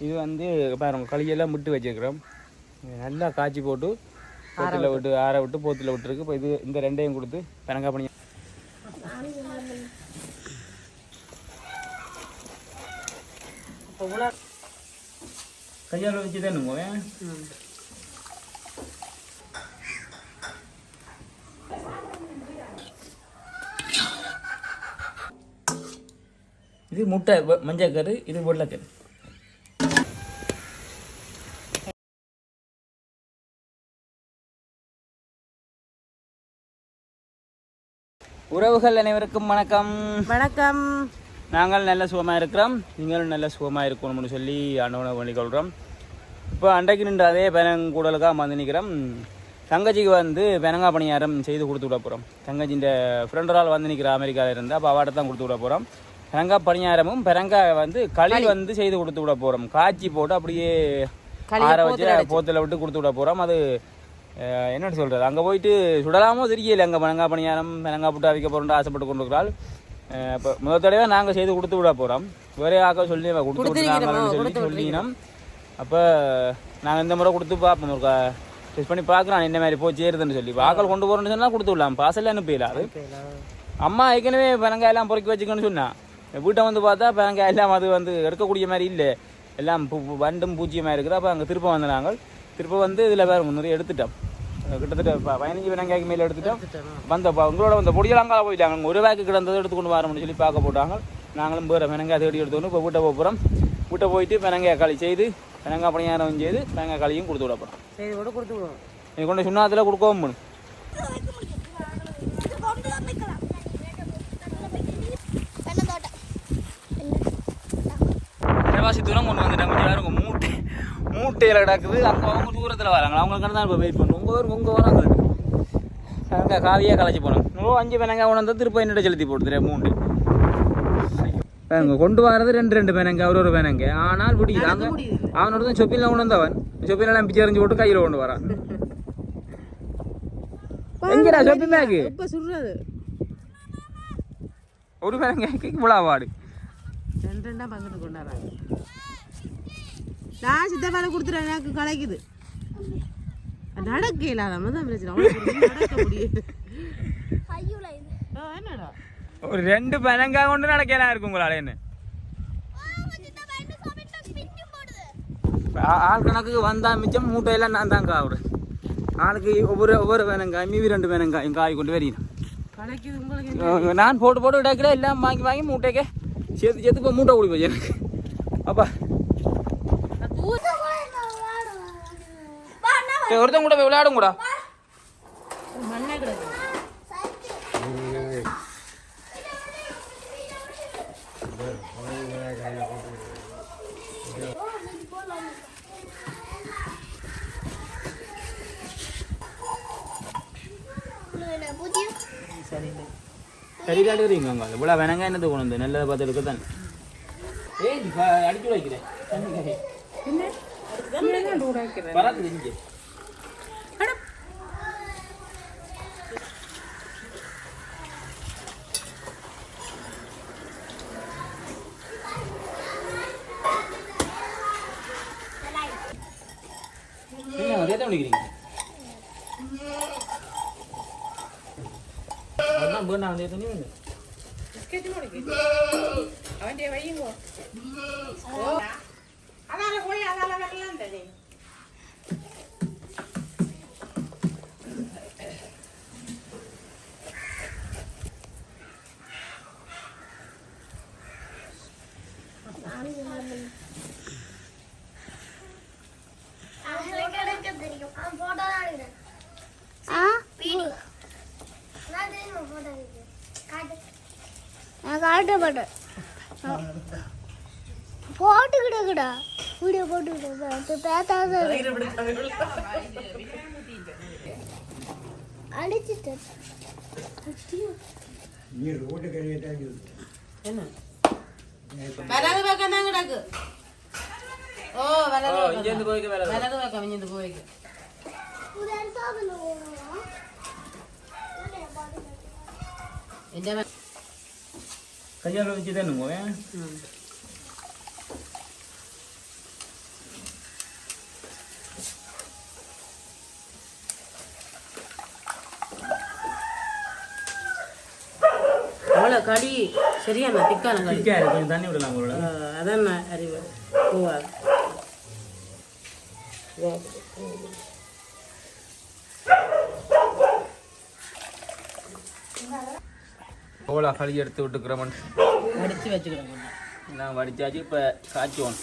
இது வந்து பாருங்க களியெல்லாம் விட்டு வச்சிருக்கிறோம். நல்லா காய்ச்சி போட்டு போத்தில் விட்டு ஆற விட்டு போத்தில் விட்டுருக்கு. இப்போ இது இந்த ரெண்டையும் கொடுத்து பெனங்கா பண்ணி கையால் வச்சு தான் போவேன் இது முட்டை வெ- மஞ்சக்கரு இது வெள்ளைக்கரு உறவுகள் அனைவருக்கும் வணக்கம். வணக்கம். நாங்கள் நல்ல சுகமாக இருக்கிறோம். நீங்களும் நல்ல சுகமாக இருக்கணும்னு சொல்லி ஆண்டவனை பண்ணிக்கொள்கிறோம் இப்போ அன்றைக்கு நின்று அதே பெனங்கூடலுக்காக வந்து நிற்கிறோம். தங்கச்சிக்கு வந்து பெனங்கா பணியாரம் செய்து கொடுத்து விட போகிறோம் தங்கச்சின்ற ஃப்ரெண்டரால் வந்து நிற்கிற அமெரிக்காவில் இருந்து அப்போ அவாட்ட தான் கொடுத்து விட போகிறோம் பெனங்கா பணியாரமும் பெனங்கா வந்து களி வந்து செய்து கொடுத்து விட போகிறோம் காய்ச்சி போட்டு அப்படியே ஆற வச்சு போத்தில் விட்டு கொடுத்து விட போகிறோம் அது என்னன்னு சொல்கிறது அங்கே போயிட்டு சுடலாமோ தெரியல. அங்கே பெனங்கா பணியாரம் பெனங்கா புட்டு அவிக்க போகிறோம்னு ஆசைப்பட்டு கொண்டு இருக்கிறாள். இப்போ முதல் தடவை நாங்கள் செய்து கொடுத்து விட போகிறோம் வேறே ஆக்கள் சொல்லி கொடுத்து சொல்லி சொல்லினோம். அப்போ நாங்கள் இந்த முறை கொடுத்து பார்ப்போம் ஒரு டெஸ்ட் பண்ணி பார்க்குறோம் என்ன மாதிரி போய் சேருதுன்னு சொல்லி. ஆக்கள் கொண்டு போகிறோம்னு சொன்னால் கொடுத்து விடலாம். பாசல் அனுப்பிடல அது. அம்மா ஏற்கனவே பெனங்காய் எல்லாம் பொறுக்கி வச்சுக்கணும்னு சொன்னா. வீட்டை வந்து பார்த்தா பெனங்காய் எல்லாம் அது வந்து எடுக்கக்கூடிய மாதிரி இல்லை. எல்லாம் பூ வண்டும் பூச்சியமாக இருக்குது. அப்போ அங்கே திருப்ப வந்து நாங்கள் திருப்ப வந்து இதில் வேறு நிறைய எடுத்துட்டோம். கிட்டத்தட்ட பதினஞ்சு வெங்காய்க்கு மேலே எடுத்துட்டோம். வந்த உங்களோட வந்த பொடியெல்லாம் போயிட்டாங்க. ஒரு வேக்கு கிடந்ததை எடுத்துக்கொண்டு வரோம்னு சொல்லி பார்க்க போட்டாங்க. நாங்களும் வேறு வெனங்காய் தேடி எடுத்துக்கொண்டு இப்போ வீட்டை போக போகிறோம் வீட்டை போயிட்டு வெனங்காய் களி செய்து வெனங்காய் பணியாரம் செய்து வெங்காய் களியும் கொடுத்து விட போகிறோம் சரி கூட கொடுத்து விடுவோம். நீ கொண்டு சுண்ணாத்தில் கொடுக்கவும் அரைவாசி தூரம் கொண்டு வந்துட்டாங்க. கொஞ்சம் மூட்டை. மூட்டையில் கிடக்குது. அங்கே அவங்க தூரத்தில் வராங்க. அவங்க தான் இப்போ வெயிட் பண்ணுவோம் உங்கள் உங்கள் வராங்க. அங்கே காவியாக கலைச்சி போனோம் நூறு அஞ்சு பெனங்காய் கொண்டு வந்து திருப்ப என்னோட செலுத்தி போட்டுறேன் மூண்டு. கொண்டு வரது ரெண்டு ரெண்டு பேனங்க ஒரு ஒரு பேனங்க. ஆனால் பிடிக்கிறாங்க அவனோட தான் சொப்பியில் கொண்டு வந்தவன் சொப்பிலாம் பிச்சை எறிஞ்சு போட்டு கையில் கொண்டு வரான். எங்கடா சொப்பி சுடுறது. ஒரு பேனங்க இவ்வளோ வாடு ரெண்டு ரெண்டா பங்கிட்டு கொண்டாடுறாங்க. நான் சித்தப்பால கொடுத்துறேன் எனக்கு கலைக்குது. நடக்க இல்லாத தான் பிரச்சனை. நடக்க முடியும் ஆ, என்னடா? ஒரு ரெண்டு பேனங்காய் கொண்டு நடக்கலாம் இருக்கும் உங்களால என்ன? ஆள் கணக்குக்கு வந்தா மிச்சம் மூட்டையெல்லாம் நான் தான் காவுறேன். ஆளுக்கு ஒவ்வொரு ஒவ்வொரு வேனங்காய் மீதி ரெண்டு வேனங்காய் காய் கொண்டு உங்களுக்கு நான் போட்டு போட்டு விடாக்கிற எல்லாம் வாங்கி வாங்கி மூட்டைக்கே. சேர்த்து சேர்த்து இப்போ மூட்டை போச்சு எனக்கு. அப்பா. சரி, ஒருத்தன் கூட போய் விளையாடும் கூட. சரி சரி காட்டுறீங்க அங்கே இவ்வளோ வேணாங்க என்னது கொண்டு வந்து? நல்லதை பார்த்து எடுக்க தானே ஏய் நீ ப- அடிச்சு வைக்கிறேன் பறக்குது இங்கே. என்ன அதே தான் விളിக்கிறீங்க அதான் பேர் நான் அதே தண்ணி வந்து அவன் வையுங்கோ அதால போய் அதால வரலாம் தண்ணி காட்ட மாட்டேன் போட்டுக்கிட்டேங்கடா வீடியோ போட்டுக்கிட்டேன் பேத்தாத அடிச்சிட்டேன். என்ன? பக்கம் இங்கேருந்து போய்க்க வேலை வலது பக்கம் கஜால வச்சு தானே போவேன் அவ்வளோ கடி. சரியான திக்கான திக்காக இருக்கு. கொஞ்சம் தண்ணி விடலாம் உங்களோட. அதான் அறிவு. போவாது கோலா களி எடுத்து விட்டுக்கிறோம் அடிச்சு வச்சுக்கிறேன் நான் வடிச்சாச்சு? இப்போ காய்ச்சுவோம்.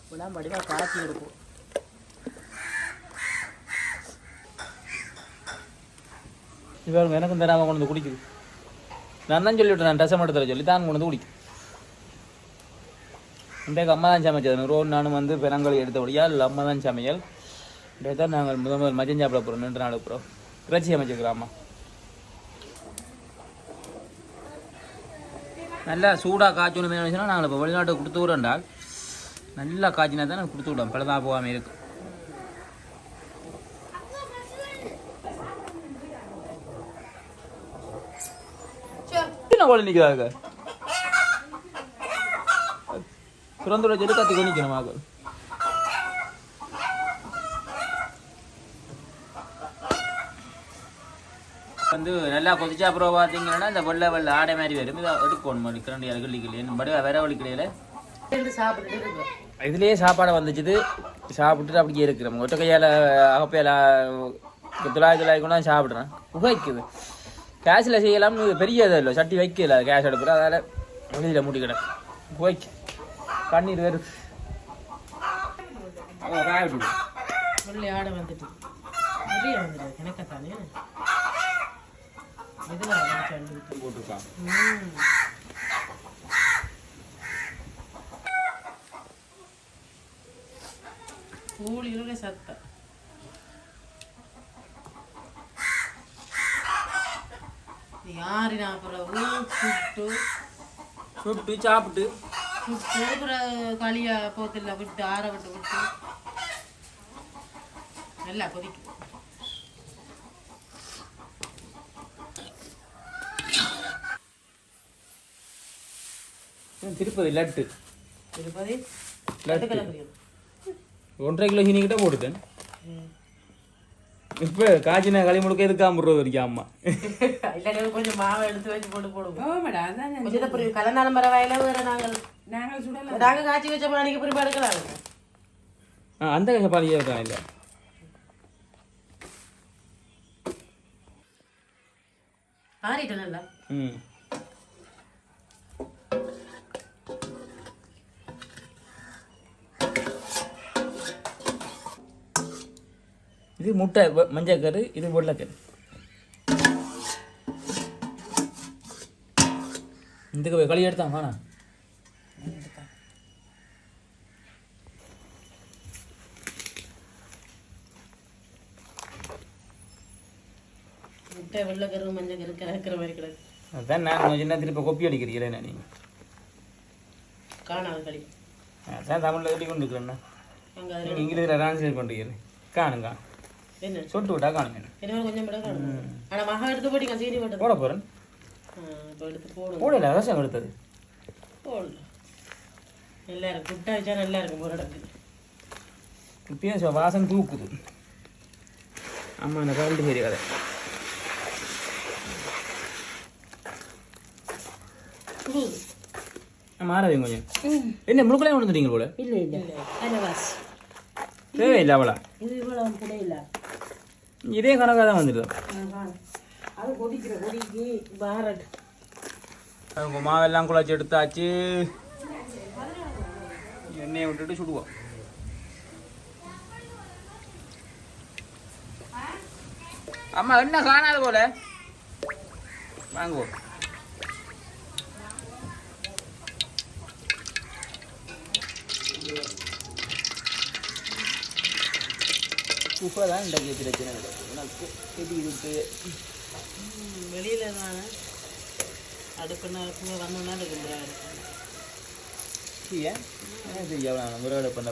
இப்பெல்லாம் வடிவாக காய்ச்சி எடுப்போம் இவங்க எனக்கும் தராமல் கொண்டு வந்து குடிக்குது. நான் தான் சொல்லிவிட்டேன் நான் ரசம் எடுத்து தர சொல்லி தான் கொண்டு வந்து குடிக்கும். இன்றைக்கு அம்மா தான் சமைச்சது. ரோடு நானும் வந்து பெரங்கல் எடுத்தபடியா இல்லை அம்மா தான் சமையல். இன்றைக்கு தான் நாங்கள் முதல் முதல் மதியம் சாப்பிட போகிறோம் ரெண்டு நாள் அப்புறம். இறைச்சி சமைச்சிருக்கிறோம் அம்மா. நல்லா சூடாக காய்ச்சணும் நினைச்சுன்னா நாங்கள் இப்போ வெளிநாட்டுக்கு கொடுத்து விடுறோம்டால் நல்லா காய்ச்சினா தான் கொடுத்து விடுவோம். பழதாக போகாமல் இருக்கும் என்ன கோழி நிற்கிறாங்க சுரந்தோட சொல்லி கத்தி கொண்டிக்கணும் வந்து நல்லா கொதிச்சா அப்புறம் பார்த்தீங்கன்னா இந்த வெள்ளை வெள்ளை ஆடை மாதிரி வரும். இதை எடுக்கணும் மாதிரி கிரண்டி கிள்ளி கிள்ளி படி வேற இருக்கோம். இதுலேயே சாப்பாடை வந்துச்சுது. சாப்பிட்டுட்டு அப்படியே இருக்கிறோம். ஒற்றை கையால் அகப்பையால் துளாய் துளாய் கொண்டா சாப்பிட்றேன். உகைக்குது கேஸில் செய்யலாம்னு பெரிய இது இல்லை. சட்டி வைக்கல. கேஸ் எடுப்புற அதால் வெளியில் மூட்டிக்கிட உகைக்கு கண்ணீர் வருது வெள்ளை ஆடை வந்துட்டு. இதில் வந்துட்டு. போட்டிருக்கான் ம் கூலியோட சத்தம் யாரினா அப்புறம் சுட்டு சுட்டு சாப்பிட்டு சுட்டு அப்புறம் களியா போத்தில் விட்டு ஆற விட்டு விட்டு நல்லா கொதிக்கும் திருப்பதி லட்டு. திருப்பதி லட்டு. ஒன்றரை கிலோ சீனிக்கிட்ட போட்டுட்டேன். இப்போ காய்ச்சின களி முழுக்க எதுக்கு ஐம்பது வரைக்கும் அம்மா? கொஞ்சம் மாவை எடுத்து வச்சு போட்டு போடுவோம் கொஞ்சம் அப்புறம் கலந்தாலும் பரவாயில்ல வேற நாங்கள். நாங்கள் சுடலாம் நாங்கள் காய்ச்சி வச்ச மணிக்கு பிறகு எடுக்கலாம் ஆ அந்த சப்பாத்தியே இருக்கான் இல்லை? ஆறிட்டு நல்லா ம். இது முட்டை மஞ்சக்கரு இது வெள்ளைக்கரு இந்த களி எடுத்தான் வாணா. முட்டை வெள்ளை கரு மஞ்சள் கரு கலக்கிற மாதிரி கிடக்கு. அதான் நான் சின்ன திருப்ப கொப்பி அடிக்கிறீங்களே நீ? காணாது களி. அதான் தமிழில் எழுதி கொண்டு இருக்கிறேன்னா அங்கே நீங்கள் இங்கிலீஷில் ட்ரான்ஸ்லேட் பண்ணுறீங்க காணுங்க. என்ன சொட்டு விட்டா காணுங்க என்ன? கொஞ்சம் விட காணும் ஆனால் மகா எடுத்து போட்டீங்க சீனி போட்டது போட. போகிறேன் போடல ரசம் எடுத்தது. போடல நல்லா இருக்கு. குட்டா வச்சா நல்லா இருக்கும் ஒரு இடத்துக்கு இப்பயும் சு- வாசம் தூக்குது. ஆமாம் அந்த கரண்ட் சரி கதை. மாறாதீங்க கொஞ்சம். என்ன முழுக்கலையும் விழுந்துட்டீங்க போல? இல்லை இல்லை. தேவையில்லை அவளா? இது இவ்வளோ கிடையில இதே கணக்காக தான் வந்துடுது அது கொதிக்கிற கொதிக்கு பாரட் அவங்க மாவெல்லாம் குழச்சி எடுத்தாச்சு. எண்ணெயை விட்டுட்டு சுடுவோம் அம்மா என்ன காணாது போல? வாங்குவோம். உப்பை தான் இந்த கேட்டு பிரச்சனை கெட்டி விட்டு வெளியில நான் அடுப்புனா அடுப்புங்க வந்தோன்னா எடுக்கிறேன் ஏன்? என்ன செய்ய முறையோட பண்ண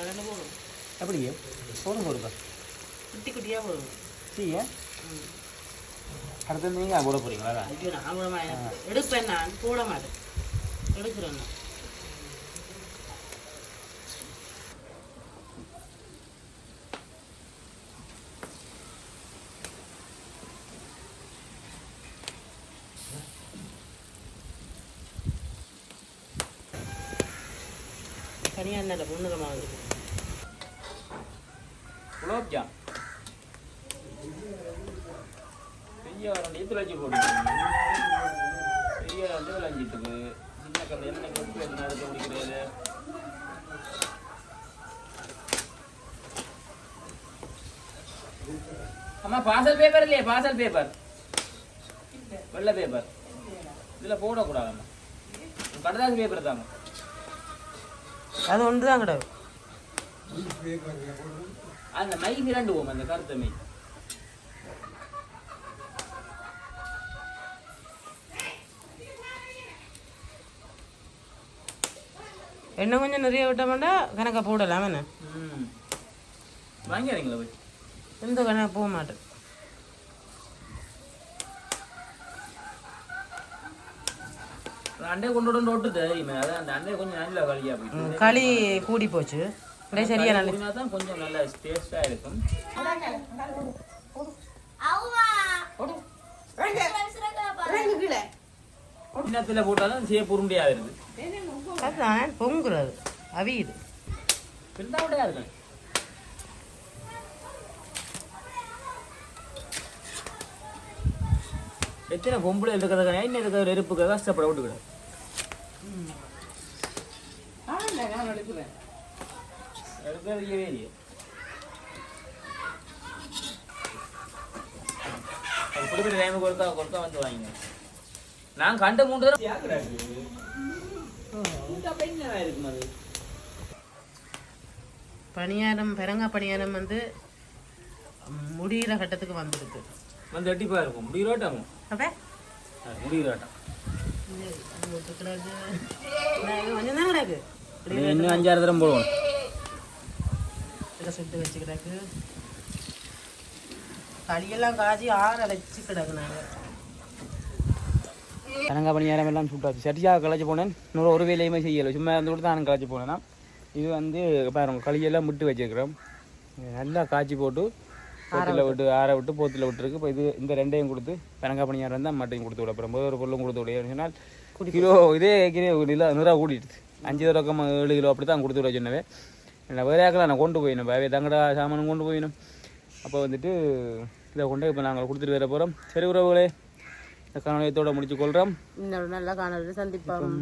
கடை போடும் அப்படியே? போன போடுங்க குட்டி குட்டியாக போடும் சரியா அடுத்து நீங்கள் போட போகிறீங்களா எடுப்பேன் நான். போட மாட்டேன். எடுக்கிறேன் நான். தனியாக என்ன முன்னுக்கு இருக்குது குலோப்ஜாம். பெரிய ரெண்டு ஈத்துல வச்சு போடு பெரிய ரெண்டு விளைஞ்சிட்டுக்கு சின்ன கல் என்ன கப்பு என்ன எடுத்து குடிக்கிறது அம்மா பார்சல் பேப்பர் இல்லையே பார்சல் பேப்பர் வெள்ளை பேப்பர் இதில் போடக்கூடாதம்மா கடதாசி பேப்பர் தாங்க அது ஒன்று தான் கிடையாது. அந்த மை மிரண்டு அந்த கருத்த மை. எண்ணெய் கொஞ்சம் நிறைய விட்டோம்னா கணக்கை போடலாம் என்ன? வாங்கிறீங்களா போய்? எந்த கணக்கு போக மாட்டேன். அண்டையை கொண்டு வந்து விட்டு தெரியுமே அதான் அந்த அண்டையை கொஞ்சம் நல்லா போயிட்டு களி கூடி போச்சு. அப்படியே சரியா நல்ல களியா தான் கொஞ்சம் நல்ல டேஸ்டாக இருக்கும். இன்னத்தில் போட்டாலும் சேப்பு உருண்டையாக இருக்குது. அதுதான் பொங்குறது அவியுது. எத்தனை பொம்பளை இருக்கிறதுக்கான இன்னும் இருக்கிற நெருப்புக்கு கஷ்டப்பட விட்டுக்கிடும் எடுக்கிறதுக்கே இல்லையே அது கொடுக்குற வந்து வாங்க நான் கண்ட மூன்று தடவை பணியாரம் பெரங்கா பணியாரம் வந்து முடிகிற கட்டத்துக்கு வந்துருக்கு. வந்து எட்டிப்பா இருக்கும். முடிகிறாட்டம் அப்போ? முடிகிறாட்டம் இன்னும் அஞ்சாறு தரம் போடுவோம் சுட்டு வச்சு கிடக்கு களியெல்லாம் காய்ச்சி ஆற வச்சு கிடக்கு நாங்கள் கனங்கா பணியாரம் எல்லாம் சுட்டாச்சு சரியாக களைச்சி போனேன் இன்னொரு ஒரு வேலையுமே செய்யலை சும்மா இருந்து கூட தான் களைச்சி போனேன்னா இது வந்து பாருங்க களியெல்லாம் விட்டு வச்சிருக்கிறோம் நல்லா காய்ச்சி போட்டு போத்தில் விட்டு. ஆற விட்டு போத்தில் விட்டுருக்கு. இப்போ இது இந்த ரெண்டையும் கொடுத்து கனங்கா பணியாரம் தான் மட்டையும் கொடுத்து விட அப்புறம் ஒரு பொருளும் கொடுத்து விட சொன்னால் கிலோ இதே கிலோ நிலா நிறா கூட்டிடுது அஞ்சு தரக்கம் ஏழு கிலோ அப்படி தான் கொடுத்து விட சொன்னவே. நான் வேற ஆக்கலாம் நான் கொண்டு போயினேன் பாவே தங்கடா சாமானும் கொண்டு போயினோம். அப்போ வந்துட்டு இதை கொண்டு இப்போ நாங்கள் கொடுத்துட்டு வர போகிறோம் சரி உறவுகளே இந்த காணொலியத்தோட முடிச்சு கொள்கிறோம் இன்னொரு நல்ல காணொலி சந்திப்போம்.